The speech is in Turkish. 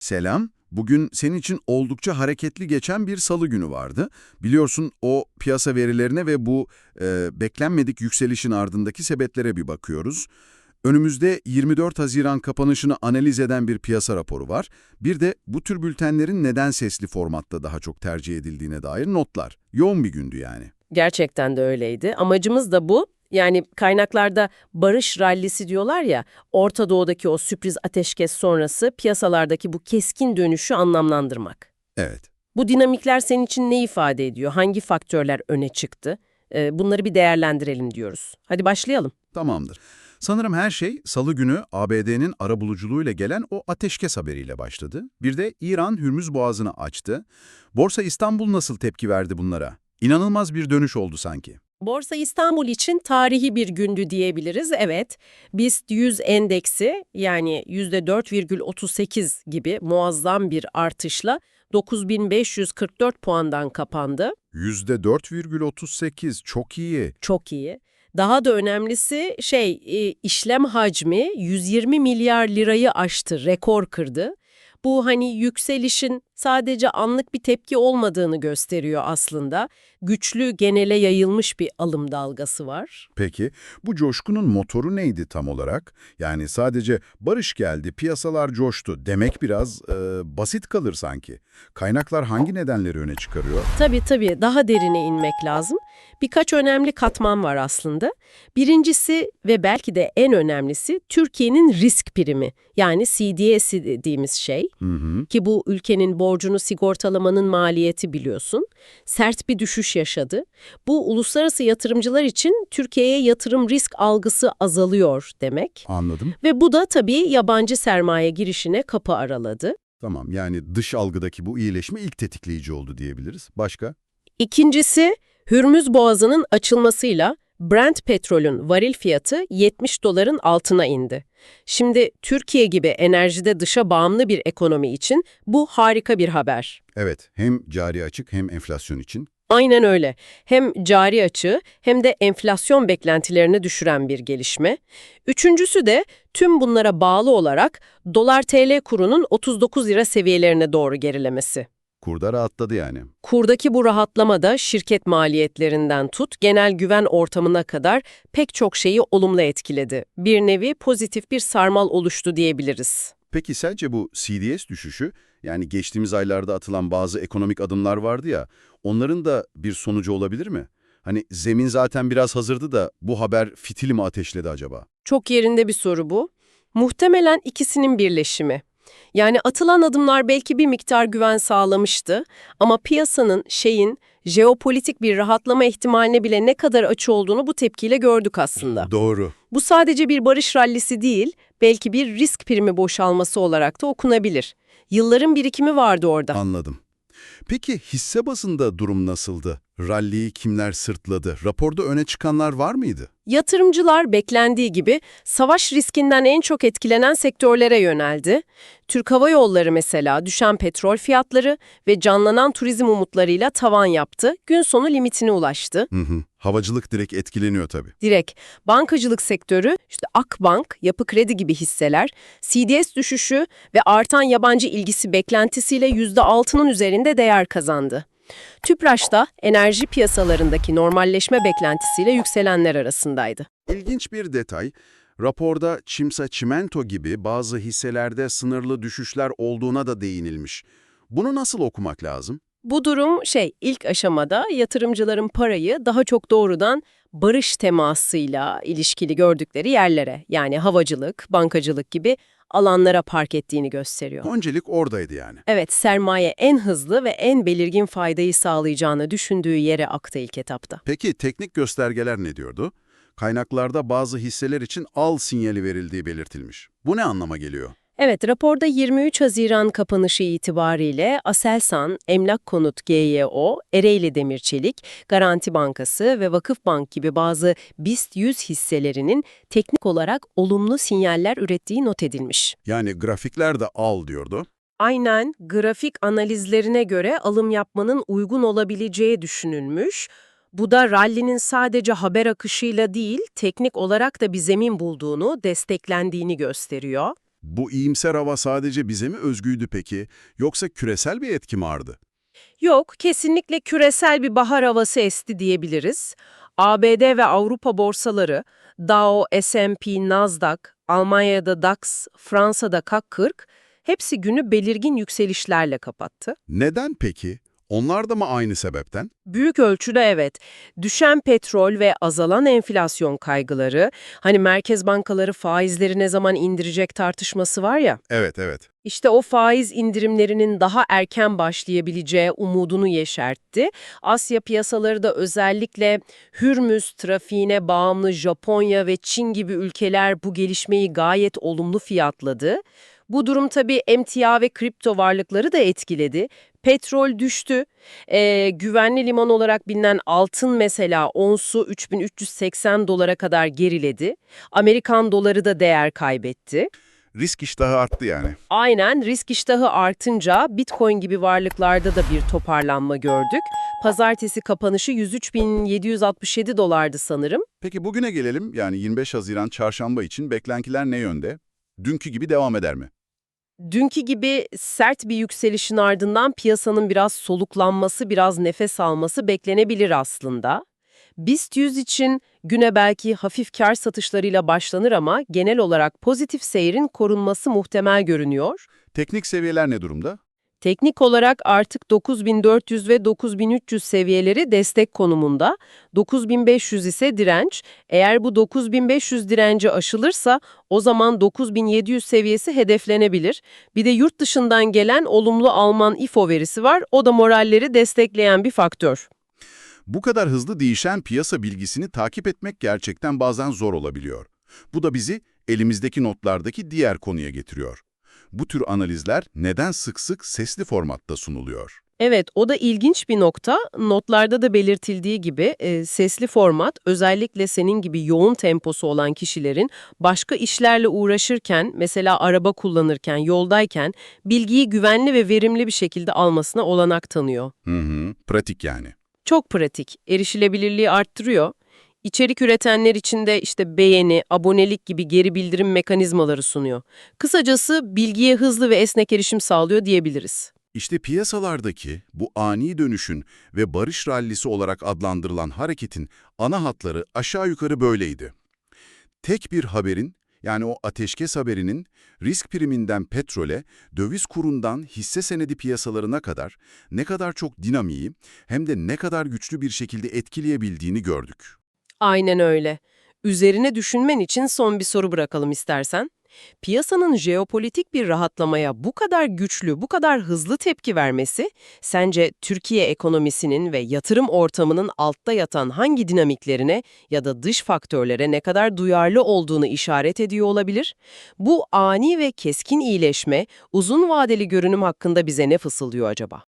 Selam. Bugün senin için oldukça hareketli geçen bir salı günü vardı. Biliyorsun o piyasa verilerine ve bu e, beklenmedik yükselişin ardındaki sebeplere bir bakıyoruz. Önümüzde 24 Haziran kapanışını analiz eden bir piyasa raporu var. Bir de bu tür bültenlerin neden sesli formatta daha çok tercih edildiğine dair notlar. Yoğun bir gündü yani. Gerçekten de öyleydi. Amacımız da bu. Yani kaynaklarda barış rallisi diyorlar ya, Orta Doğu'daki o sürpriz ateşkes sonrası piyasalardaki bu keskin dönüşü anlamlandırmak. Evet. Bu dinamikler senin için ne ifade ediyor? Hangi faktörler öne çıktı? Ee, bunları bir değerlendirelim diyoruz. Hadi başlayalım. Tamamdır. Sanırım her şey salı günü ABD'nin arabuluculuğuyla gelen o ateşkes haberiyle başladı. Bir de İran Hürmüz Boğazı'nı açtı. Borsa İstanbul nasıl tepki verdi bunlara? İnanılmaz bir dönüş oldu sanki. Borsa İstanbul için tarihi bir gündü diyebiliriz. Evet, BIST 100 endeksi yani %4,38 gibi muazzam bir artışla 9544 puandan kapandı. %4,38 çok iyi. Çok iyi. Daha da önemlisi şey e, işlem hacmi 120 milyar lirayı aştı, rekor kırdı. Bu hani yükselişin sadece anlık bir tepki olmadığını gösteriyor aslında. Güçlü genele yayılmış bir alım dalgası var. Peki bu coşkunun motoru neydi tam olarak? Yani sadece barış geldi, piyasalar coştu demek biraz e, basit kalır sanki. Kaynaklar hangi nedenleri öne çıkarıyor? Tabii tabii daha derine inmek lazım. Birkaç önemli katman var aslında. Birincisi ve belki de en önemlisi Türkiye'nin risk primi yani CDS dediğimiz şey. Hı hı. Ki bu ülkenin borcunu sigortalamanın maliyeti biliyorsun. Sert bir düşüş yaşadı. Bu uluslararası yatırımcılar için Türkiye'ye yatırım risk algısı azalıyor demek. Anladım. Ve bu da tabii yabancı sermaye girişine kapı araladı. Tamam yani dış algıdaki bu iyileşme ilk tetikleyici oldu diyebiliriz. Başka? İkincisi, Hürmüz Boğazı'nın açılmasıyla Brent petrolün varil fiyatı 70 doların altına indi. Şimdi Türkiye gibi enerjide dışa bağımlı bir ekonomi için bu harika bir haber. Evet hem cari açık hem enflasyon için. Aynen öyle. Hem cari açığı hem de enflasyon beklentilerini düşüren bir gelişme. Üçüncüsü de tüm bunlara bağlı olarak dolar TL kurunun 39 lira seviyelerine doğru gerilemesi. Kurda rahatladı yani. Kurdaki bu rahatlama da şirket maliyetlerinden tut, genel güven ortamına kadar pek çok şeyi olumlu etkiledi. Bir nevi pozitif bir sarmal oluştu diyebiliriz. Peki sence bu CDS düşüşü, yani geçtiğimiz aylarda atılan bazı ekonomik adımlar vardı ya, onların da bir sonucu olabilir mi? Hani zemin zaten biraz hazırdı da bu haber fitili mi ateşledi acaba? Çok yerinde bir soru bu. Muhtemelen ikisinin birleşimi. Yani atılan adımlar belki bir miktar güven sağlamıştı ama piyasanın, şeyin, jeopolitik bir rahatlama ihtimaline bile ne kadar açı olduğunu bu tepkiyle gördük aslında. Doğru. Bu sadece bir barış rallisi değil, belki bir risk primi boşalması olarak da okunabilir. Yılların birikimi vardı orada. Anladım. Peki hisse bazında durum nasıldı? Rally'yi kimler sırtladı? Raporda öne çıkanlar var mıydı? Yatırımcılar beklendiği gibi savaş riskinden en çok etkilenen sektörlere yöneldi. Türk Hava Yolları mesela düşen petrol fiyatları ve canlanan turizm umutlarıyla tavan yaptı. Gün sonu limitine ulaştı. Hı hı. Havacılık direkt etkileniyor tabii. Direkt bankacılık sektörü, işte Akbank, Yapı Kredi gibi hisseler, CDS düşüşü ve artan yabancı ilgisi beklentisiyle %6'nın üzerinde değer kazandı. Tüpraş da enerji piyasalarındaki normalleşme beklentisiyle yükselenler arasındaydı. İlginç bir detay, raporda Çimsa Çimento gibi bazı hisselerde sınırlı düşüşler olduğuna da değinilmiş. Bunu nasıl okumak lazım? Bu durum şey ilk aşamada yatırımcıların parayı daha çok doğrudan barış temasıyla ilişkili gördükleri yerlere yani havacılık, bankacılık gibi alanlara park ettiğini gösteriyor. Öncelik oradaydı yani. Evet, sermaye en hızlı ve en belirgin faydayı sağlayacağını düşündüğü yere aktı ilk etapta. Peki teknik göstergeler ne diyordu? Kaynaklarda bazı hisseler için al sinyali verildiği belirtilmiş. Bu ne anlama geliyor? Evet, raporda 23 Haziran kapanışı itibariyle Aselsan, Emlak Konut GYO, Ereğli Demirçelik, Garanti Bankası ve Vakıfbank gibi bazı BIST 100 hisselerinin teknik olarak olumlu sinyaller ürettiği not edilmiş. Yani grafikler de al diyordu. Aynen grafik analizlerine göre alım yapmanın uygun olabileceği düşünülmüş. Bu da rallinin sadece haber akışıyla değil, teknik olarak da bir zemin bulduğunu, desteklendiğini gösteriyor. Bu iyimser hava sadece bize mi özgüydü peki, yoksa küresel bir etki mi vardı? Yok, kesinlikle küresel bir bahar havası esti diyebiliriz. ABD ve Avrupa borsaları, Dow, S&P, Nasdaq, Almanya'da DAX, Fransa'da CAC 40 hepsi günü belirgin yükselişlerle kapattı. Neden peki? Onlar da mı aynı sebepten? Büyük ölçüde evet. Düşen petrol ve azalan enflasyon kaygıları, hani merkez bankaları faizleri ne zaman indirecek tartışması var ya, Evet, evet. işte o faiz indirimlerinin daha erken başlayabileceği umudunu yeşertti. Asya piyasaları da özellikle Hürmüz trafiğine bağımlı Japonya ve Çin gibi ülkeler bu gelişmeyi gayet olumlu fiyatladı. Bu durum tabii emtia ve kripto varlıkları da etkiledi. Petrol düştü. Ee, güvenli liman olarak bilinen altın mesela onsu 3380 dolara kadar geriledi. Amerikan doları da değer kaybetti. Risk iştahı arttı yani. Aynen risk iştahı artınca Bitcoin gibi varlıklarda da bir toparlanma gördük. Pazartesi kapanışı 103.767 dolardı sanırım. Peki bugüne gelelim. Yani 25 Haziran çarşamba için beklentiler ne yönde? Dünkü gibi devam eder mi? Dünkü gibi sert bir yükselişin ardından piyasanın biraz soluklanması, biraz nefes alması beklenebilir aslında. BIST 100 için güne belki hafif kar satışlarıyla başlanır ama genel olarak pozitif seyrin korunması muhtemel görünüyor. Teknik seviyeler ne durumda? Teknik olarak artık 9400 ve 9300 seviyeleri destek konumunda, 9500 ise direnç. Eğer bu 9500 direnci aşılırsa o zaman 9700 seviyesi hedeflenebilir. Bir de yurt dışından gelen olumlu Alman IFO verisi var, o da moralleri destekleyen bir faktör. Bu kadar hızlı değişen piyasa bilgisini takip etmek gerçekten bazen zor olabiliyor. Bu da bizi elimizdeki notlardaki diğer konuya getiriyor. Bu tür analizler neden sık sık sesli formatta sunuluyor? Evet, o da ilginç bir nokta. Notlarda da belirtildiği gibi e, sesli format özellikle senin gibi yoğun temposu olan kişilerin başka işlerle uğraşırken, mesela araba kullanırken, yoldayken bilgiyi güvenli ve verimli bir şekilde almasına olanak tanıyor. Hı hı, pratik yani. Çok pratik, erişilebilirliği arttırıyor. İçerik üretenler için de işte beğeni, abonelik gibi geri bildirim mekanizmaları sunuyor. Kısacası bilgiye hızlı ve esnek erişim sağlıyor diyebiliriz. İşte piyasalardaki bu ani dönüşün ve barış rallisi olarak adlandırılan hareketin ana hatları aşağı yukarı böyleydi. Tek bir haberin, yani o ateşkes haberinin risk priminden petrole, döviz kurundan hisse senedi piyasalarına kadar ne kadar çok dinamiği hem de ne kadar güçlü bir şekilde etkileyebildiğini gördük. Aynen öyle. Üzerine düşünmen için son bir soru bırakalım istersen. Piyasanın jeopolitik bir rahatlamaya bu kadar güçlü, bu kadar hızlı tepki vermesi, sence Türkiye ekonomisinin ve yatırım ortamının altta yatan hangi dinamiklerine ya da dış faktörlere ne kadar duyarlı olduğunu işaret ediyor olabilir? Bu ani ve keskin iyileşme, uzun vadeli görünüm hakkında bize ne fısıldıyor acaba?